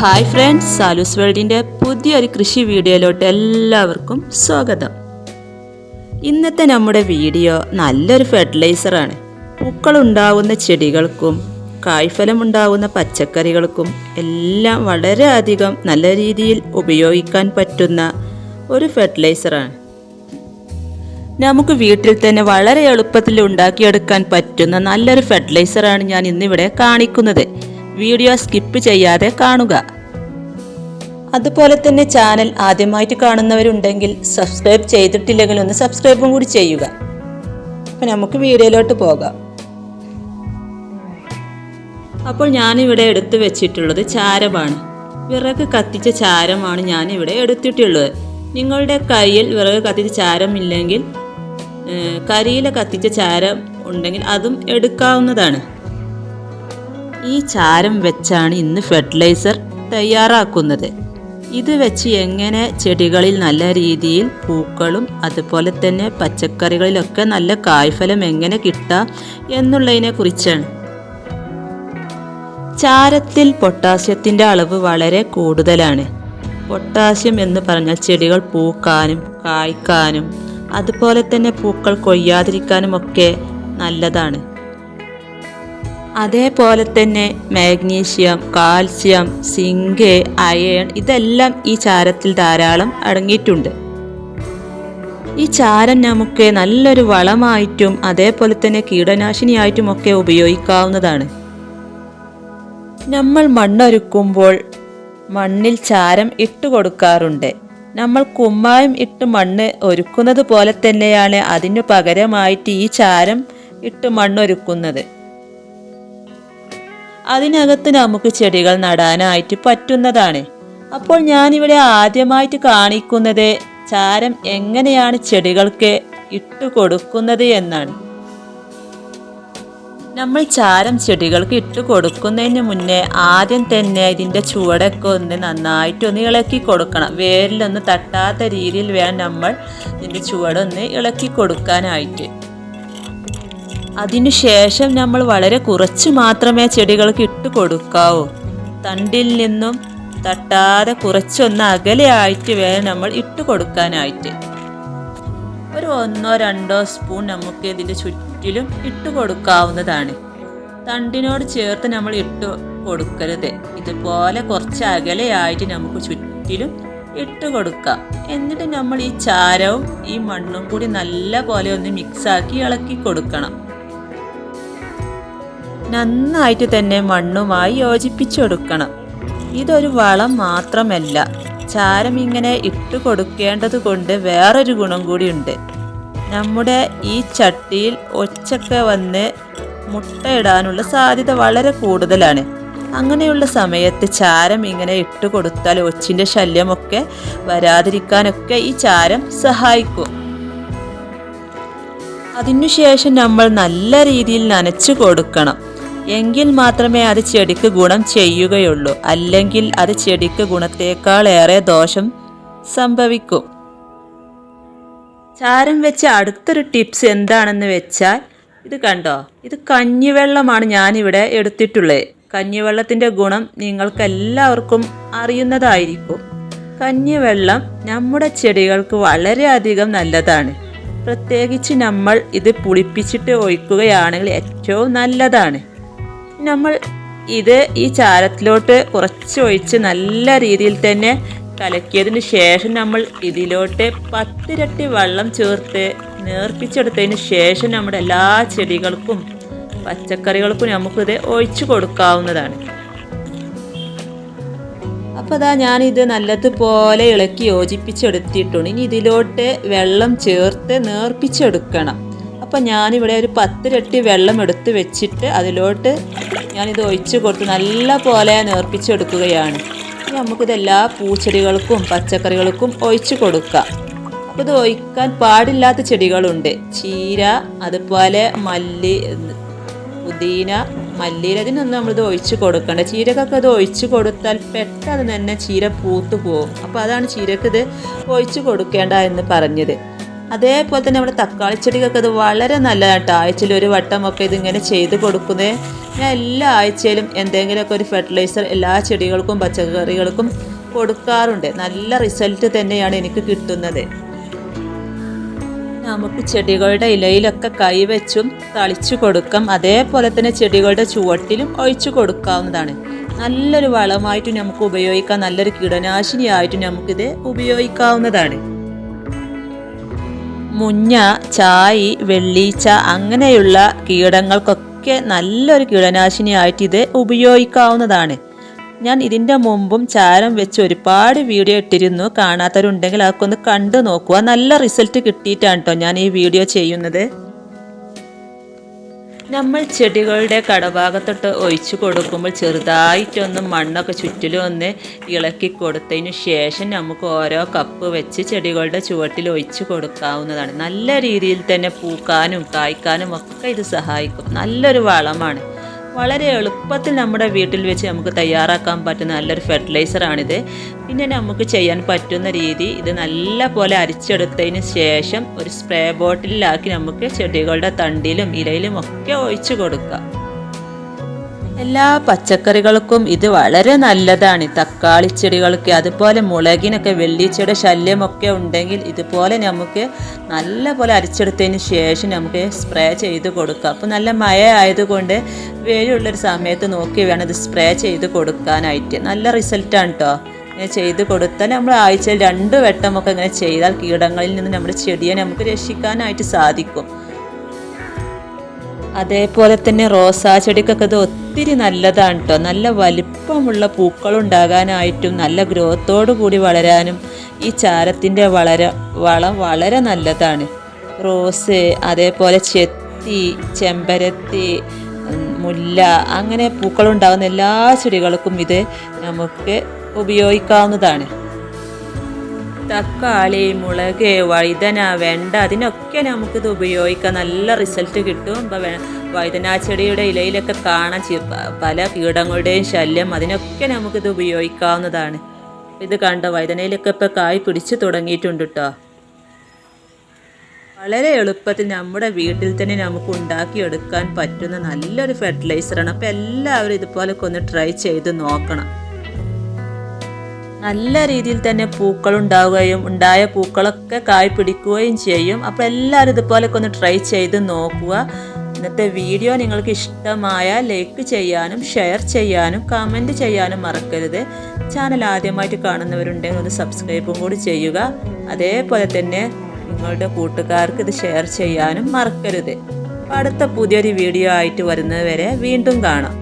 Hi friends സാലൂസ് വേൾഡിന്റെ പുതിയൊരു കൃഷി വീഡിയോയിലോട്ട് എല്ലാവർക്കും സ്വാഗതം. ഇന്നത്തെ നമ്മുടെ വീഡിയോ നല്ലൊരു ഫെർട്ടിലൈസറാണ് പൂക്കളുണ്ടാവുന്ന ചെടികൾക്കും കായ്ഫലം ഉണ്ടാവുന്ന പച്ചക്കറികൾക്കും എല്ലാം വളരെ അധികം നല്ല രീതിയിൽ ഉപയോഗിക്കാൻ പറ്റുന്ന ഒരു ഫെർട്ടിലൈസറാണ് നമുക്ക് വീട്ടിൽ തന്നെ വളരെ എളുപ്പത്തിൽ ഉണ്ടാക്കിയെടുക്കാൻ പറ്റുന്ന നല്ലൊരു ഫെർട്ടിലൈസറാണ് ഞാൻ ഇന്നിവിടെ കാണിക്കുന്നത്. വീഡിയോ സ്കിപ്പ് ചെയ്യാതെ കാണുക. അതുപോലെ തന്നെ ചാനൽ ആദ്യമായിട്ട് കാണുന്നവരുണ്ടെങ്കിൽ സബ്സ്ക്രൈബ് ചെയ്തിട്ടില്ലെങ്കിൽ ഒന്ന് സബ്സ്ക്രൈബും കൂടി ചെയ്യുക. അപ്പം നമുക്ക് വീഡിയോയിലോട്ട് പോകാം. അപ്പോൾ ഞാനിവിടെ എടുത്തു വെച്ചിട്ടുള്ളത് ചാരമാണ്. വിറക് കത്തിച്ച ചാരമാണ് ഞാനിവിടെ എടുത്തിട്ടുള്ളത്. നിങ്ങളുടെ കയ്യിൽ വിറക് കത്തിച്ച ചാരം ഇല്ലെങ്കിൽ കരിയില കത്തിച്ച ചാരം ഉണ്ടെങ്കിൽ അതും എടുക്കാവുന്നതാണ്. ഈ ചാരം വെച്ചാണ് ഇന്ന് ഫെർട്ടിലൈസർ തയ്യാറാക്കുന്നത്. ഇത് വെച്ച് എങ്ങനെ ചെടികളിൽ നല്ല രീതിയിൽ പൂക്കളും അതുപോലെ തന്നെ പച്ചക്കറികളിലൊക്കെ നല്ല കായ്ഫലം എങ്ങനെ കിട്ടാം എന്നുള്ളതിനെ കുറിച്ചാണ്. ചാരത്തിൽ പൊട്ടാസ്യത്തിന്റെ അളവ് വളരെ കൂടുതലാണ്. പൊട്ടാസ്യം എന്ന് പറഞ്ഞാൽ ചെടികൾ പൂക്കാനും കായ്ക്കാനും അതുപോലെ തന്നെ പൂക്കൾ കൊയ്യാതിരിക്കാനും ഒക്കെ നല്ലതാണ്. അതേപോലെ തന്നെ മാഗ്നീഷ്യം കാൽസ്യം സിങ്ക് അയൺ ഇതെല്ലാം ഈ ചാരത്തിൽ ധാരാളം അടങ്ങിയിട്ടുണ്ട്. ഈ ചാരം നമുക്ക് നല്ലൊരു വളമായിട്ടും അതേപോലെ തന്നെ കീടനാശിനിയായിട്ടും ഒക്കെ ഉപയോഗിക്കാവുന്നതാണ്. നമ്മൾ മണ്ണൊരുക്കുമ്പോൾ മണ്ണിൽ ചാരം ഇട്ട് കൊടുക്കാറുണ്ട്. നമ്മൾ കുമ്മായം ഇട്ട് മണ്ണ് ഒരുക്കുന്നത് പോലെ തന്നെയാണ് അതിനു പകരമായിട്ട് ഈ ചാരം ഇട്ട് മണ്ണൊരുക്കുന്നത്. അതിനകത്ത് നമുക്ക് ചെടികൾ നടാനായിട്ട് പറ്റുന്നതാണ്. അപ്പോൾ ഞാനിവിടെ ആദ്യമായിട്ട് കാണിക്കുന്നത് ചാരം എങ്ങനെയാണ് ചെടികൾക്ക് ഇട്ട് കൊടുക്കുന്നത് എന്നാണ്. നമ്മൾ ചാരം ചെടികൾക്ക് ഇട്ട് കൊടുക്കുന്നതിന് മുന്നേ ആദ്യം തന്നെ ഇതിന്റെ ചുവടൊക്കെ ഒന്ന് നന്നായിട്ടൊന്ന് ഇളക്കി കൊടുക്കണം. വേരിലൊന്ന് തട്ടാത്ത രീതിയിൽ വേണം നമ്മൾ ഇതിന്റെ ചുവടൊന്ന് ഇളക്കി കൊടുക്കാനായിട്ട്. അതിനുശേഷം നമ്മൾ വളരെ കുറച്ച് മാത്രമേ ചെടികൾക്ക് ഇട്ട് കൊടുക്കാവൂ. തണ്ടിൽ നിന്നും തട്ടാതെ കുറച്ചൊന്ന് അകലെയായിട്ട് വേണം നമ്മൾ ഇട്ട് കൊടുക്കാനായിട്ട്. ഒരു ഒന്നോ രണ്ടോ സ്പൂൺ നമുക്ക് ഇതിന്റെ ചുറ്റിലും ഇട്ട് കൊടുക്കാവുന്നതാണ്. തണ്ടിനോട് ചേർത്ത് നമ്മൾ ഇട്ട് കൊടുക്കരുത്. ഇതുപോലെ കുറച്ച് അകലെയായിട്ട് നമുക്ക് ചുറ്റിലും ഇട്ട് കൊടുക്കാം. എന്നിട്ട് നമ്മൾ ഈ ചാരവും ഈ മണ്ണും കൂടി നല്ല പോലെ ഒന്ന് മിക്സാക്കി ഇളക്കി കൊടുക്കണം. നന്നായിട്ട് തന്നെ മണ്ണുമായി യോജിപ്പിച്ചെടുക്കണം. ഇതൊരു വളം മാത്രമല്ല ചാരം ഇങ്ങനെ ഇട്ട് കൊടുക്കേണ്ടത് കൊണ്ട് വേറൊരു ഗുണം കൂടിയുണ്ട് നമ്മുടെ ഈ ചട്ടിയിൽ ഒച്ചൊക്കെ വന്ന് മുട്ടയിടാനുള്ള സാധ്യത വളരെ കൂടുതലാണ്. അങ്ങനെയുള്ള സമയത്ത് ചാരം ഇങ്ങനെ ഇട്ട് കൊടുത്താൽ ഒച്ചിന്റെ ശല്യമൊക്കെ വരാതിരിക്കാനൊക്കെ ഈ ചാരം സഹായിക്കും. അതിനുശേഷം നമ്മൾ നല്ല രീതിയിൽ നനച്ചു കൊടുക്കണം. എങ്കിൽ മാത്രമേ അത് ചെടിക്ക് ഗുണം ചെയ്യുകയുള്ളൂ. അല്ലെങ്കിൽ അത് ചെടിക്ക് ഗുണത്തേക്കാൾ ഏറെ ദോഷം സംഭവിക്കും. ചാരം വെച്ച അടുത്തൊരു ടിപ്സ് എന്താണെന്ന് വെച്ചാൽ ഇത് കണ്ടോ? ഇത് കഞ്ഞിവെള്ളമാണ് ഞാനിവിടെ എടുത്തിട്ടുള്ളത്. കഞ്ഞിവെള്ളത്തിന്റെ ഗുണം നിങ്ങൾക്ക് എല്ലാവർക്കും അറിയുന്നതായിരിക്കും. കഞ്ഞിവെള്ളം നമ്മുടെ ചെടികൾക്ക് വളരെയധികം നല്ലതാണ്. പ്രത്യേകിച്ച് നമ്മൾ ഇത് പുളിപ്പിച്ചിട്ട് ഒഴിക്കുകയാണെങ്കിൽ ഏറ്റവും നല്ലതാണ്. നമ്മൾ ഇത് ഈ ചാരത്തിലോട്ട് കുറച്ച് ഒഴിച്ച് നല്ല രീതിയിൽ തന്നെ കലക്കിയതിന് ശേഷം നമ്മൾ ഇതിലോട്ട് പത്തിരട്ടി വെള്ളം ചേർത്ത് നേർപ്പിച്ചെടുത്തതിന് ശേഷം നമ്മുടെ എല്ലാ ചെടികൾക്കും പച്ചക്കറികൾക്കും നമുക്കിത് ഒഴിച്ചു കൊടുക്കാവുന്നതാണ്. അപ്പോൾ അതാ ഞാനിത് നല്ലതുപോലെ ഇളക്കി യോജിപ്പിച്ചെടുത്തിട്ടുണ്ട്. ഇനി ഇതിലോട്ട് വെള്ളം ചേർത്ത് നേർപ്പിച്ചെടുക്കണം. അപ്പോൾ ഞാനിവിടെ ഒരു പത്തിരട്ടി വെള്ളം എടുത്ത് വെച്ചിട്ട് അതിലോട്ട് ഞാനിത് ഒഴിച്ച് കൊടുത്ത് നല്ല പോലെ നേർപ്പിച്ചെടുക്കുകയാണ് ഇനി നമുക്കിത് എല്ലാ പൂച്ചെടികൾക്കും പച്ചക്കറികൾക്കും ഒഴിച്ച് കൊടുക്കാം. അപ്പോൾ ഇത് ഒഴിക്കാൻ പാടില്ലാത്ത ചെടികളുണ്ട്. ചീര അതുപോലെ മല്ലി പുതിന മല്ലിയില ഇതിനൊന്നും നമ്മളിത് ഒഴിച്ച് കൊടുക്കണ്ട. ചീരക്കൊക്കെ അത് ഒഴിച്ച് കൊടുത്താൽ പെട്ടെന്ന് തന്നെ ചീര പൂത്തു പോകും അപ്പോൾ അതാണ് ചീരക്ക് ഇത് ഒഴിച്ച് കൊടുക്കേണ്ട എന്ന് പറഞ്ഞത്. അതേപോലെ തന്നെ നമ്മുടെ തക്കാളി ചെടികൾക്ക് അത് വളരെ നല്ലതാണ് കേട്ടോ ആഴ്ചയിൽ ഒരു വട്ടമൊക്കെ ഇതിങ്ങനെ ചെയ്ത് കൊടുക്കുന്നത് ഞാൻ എല്ലാ ആഴ്ചയിലും എന്തെങ്കിലുമൊക്കെ ഒരു ഫെർട്ടിലൈസർ എല്ലാ ചെടികൾക്കും പച്ചക്കറികൾക്കും കൊടുക്കാറുണ്ട്. നല്ല റിസൾട്ട് തന്നെയാണ് എനിക്ക് കിട്ടുന്നത്. നമുക്ക് ചെടികളുടെ ഇലയിലൊക്കെ കൈവച്ചും തളിച്ചു കൊടുക്കാം. അതേപോലെ തന്നെ ചെടികളുടെ ചുവട്ടിലും ഒഴിച്ചു കൊടുക്കാവുന്നതാണ്. നല്ലൊരു വളമായിട്ട് നമുക്ക് ഉപയോഗിക്കാം. നല്ലൊരു കീടനാശിനിയായിട്ട് നമുക്കിത് ഉപയോഗിക്കാവുന്നതാണ്. മുഞ്ഞ ചായി വെള്ളീച്ച അങ്ങനെയുള്ള കീടങ്ങൾക്കൊക്കെ നല്ലൊരു കീടനാശിനിയായിട്ട് ഇത് ഉപയോഗിക്കാവുന്നതാണ്. ഞാൻ ഇതിന്റെ മുമ്പും ചാരം വെച്ച് ഒരുപാട് വീഡിയോ ഇട്ടിരുന്നു. കാണാത്തവരുണ്ടെങ്കിൽ അതൊക്കെ ഒന്ന് കണ്ടു നോക്കുക. നല്ല റിസൾട്ട് കിട്ടിയിട്ടാണ് കേട്ടോ ഞാൻ ഈ വീഡിയോ ചെയ്യുന്നത്. നമ്മൾ ചെടികളുടെ കടഭാഗത്തോട്ട് ഒഴിച്ചു കൊടുക്കുമ്പോൾ ചെറുതായിട്ടൊന്ന് മണ്ണൊക്കെ ചുറ്റിലും ഒന്ന് ഇളക്കി കൊടുത്തതിന് ശേഷം നമുക്ക് ഓരോ കപ്പ് വെച്ച് ചെടികളുടെ ചുവട്ടിൽ ഒഴിച്ചു കൊടുക്കാവുന്നതാണ്. നല്ല രീതിയിൽ തന്നെ പൂക്കാനും കായ്ക്കാനും ഒക്കെ ഇത് സഹായിക്കും. നല്ലൊരു വളമാണ്. വളരെ എളുപ്പത്തിൽ നമ്മുടെ വീട്ടിൽ വെച്ച് നമുക്ക് തയ്യാറാക്കാൻ പറ്റുന്ന നല്ലൊരു ഫെർട്ടിലൈസറാണിത് പിന്നെ നമുക്ക് ചെയ്യാൻ പറ്റുന്ന രീതി ഇത് നല്ല പോലെ അരിച്ചെടുത്തതിന് ശേഷം ഒരു സ്പ്രേ ബോട്ടിലാക്കി നമുക്ക് ചെടികളുടെ തണ്ടിലും ഇലയിലും ഒക്കെ ഒഴിച്ചു കൊടുക്കാം എല്ലാ പച്ചക്കറികൾക്കും ഇത് വളരെ നല്ലതാണ്. തക്കാളി ചെടികൾക്ക് അതുപോലെ മുളകിനൊക്കെ വെള്ളിച്ചയുടെ ശല്യമൊക്കെ ഉണ്ടെങ്കിൽ ഇതുപോലെ നമുക്ക് നല്ല പോലെ അരിച്ചെടുത്തതിന് ശേഷം നമുക്ക് സ്പ്രേ ചെയ്ത് കൊടുക്കാം. അപ്പോൾ നല്ല മഴ ആയതുകൊണ്ട് വെയിലുള്ളൊരു സമയത്ത് നോക്കി വേണം ഇത് സ്പ്രേ ചെയ്ത് കൊടുക്കാനായിട്ട്. നല്ല റിസൾട്ടാണ് കേട്ടോ ഇങ്ങനെ ചെയ്ത് കൊടുത്താൽ നമ്മൾ ആഴ്ചയിൽ രണ്ട് വട്ടമൊക്കെ ഇങ്ങനെ ചെയ്താൽ കീടങ്ങളിൽ നിന്ന് നമ്മുടെ ചെടിയെ നമുക്ക് രക്ഷിക്കാനായിട്ട് സാധിക്കും. അതേപോലെ തന്നെ റോസാ ചെടിക്കൊക്കെ ഇത് ഒത്തിരി നല്ലതാണ് കേട്ടോ നല്ല വലിപ്പമുള്ള പൂക്കളുണ്ടാകാനായിട്ടും നല്ല ഗ്രോത്തോടു കൂടി വളരാനും ഈ ചാരത്തിന്റെ വളരെ വളം വളരെ നല്ലതാണ്. റോസ് അതേപോലെ ചെത്തി ചെമ്പരത്തി മുല്ല അങ്ങനെ പൂക്കളുണ്ടാകുന്ന എല്ലാ ചെടികൾക്കും ഇത് നമുക്ക് ഉപയോഗിക്കാവുന്നതാണ്. തക്കാളി മുളക് വഴുതന വെണ്ട അതിനൊക്കെ നമുക്കിത് ഉപയോഗിക്കാം. നല്ല റിസൾട്ട് കിട്ടും. ഇപ്പം വഴുതനാ ചെടിയുടെ ഇലയിലൊക്കെ കാണാൻ പല കീടങ്ങളുടെയും ശല്യം അതിനൊക്കെ നമുക്കിത് ഉപയോഗിക്കാവുന്നതാണ്. ഇത് കണ്ടോ? വഴുതനയിലൊക്കെ ഇപ്പം കായ് പിടിച്ചു തുടങ്ങിയിട്ടുണ്ട് കേട്ടോ വളരെ എളുപ്പത്തിൽ നമ്മുടെ വീട്ടിൽ തന്നെ നമുക്ക് ഉണ്ടാക്കിയെടുക്കാൻ പറ്റുന്ന നല്ലൊരു ഫെർട്ടിലൈസറാണ് അപ്പോൾ എല്ലാവരും ഇതുപോലൊക്കെ ഒന്ന് ട്രൈ ചെയ്ത് നോക്കണം. നല്ല രീതിയിൽ തന്നെ പൂക്കൾ ഉണ്ടാവുകയും ഉണ്ടായ പൂക്കളൊക്കെ കായ് പിടിക്കുകയും ചെയ്യും. അപ്പോൾ എല്ലാവരും ഇതുപോലൊക്കെ ഒന്ന് ട്രൈ ചെയ്ത് നോക്കുക. ഇന്നത്തെ വീഡിയോ നിങ്ങൾക്ക് ഇഷ്ടമായ ലൈക്ക് ചെയ്യാനും ഷെയർ ചെയ്യാനും കമന്റ് ചെയ്യാനും മറക്കരുത്. ചാനൽ ആദ്യമായിട്ട് കാണുന്നവരുണ്ടെങ്കിൽ ഒന്ന് സബ്സ്ക്രൈബും കൂടി ചെയ്യുക. അതേപോലെ തന്നെ നിങ്ങളുടെ കൂട്ടുകാർക്ക് ഇത് ഷെയർ ചെയ്യാനും മറക്കരുത്. അടുത്ത പുതിയൊരു വീഡിയോ ആയിട്ട് വരുന്നത് വരെ വീണ്ടും കാണാം.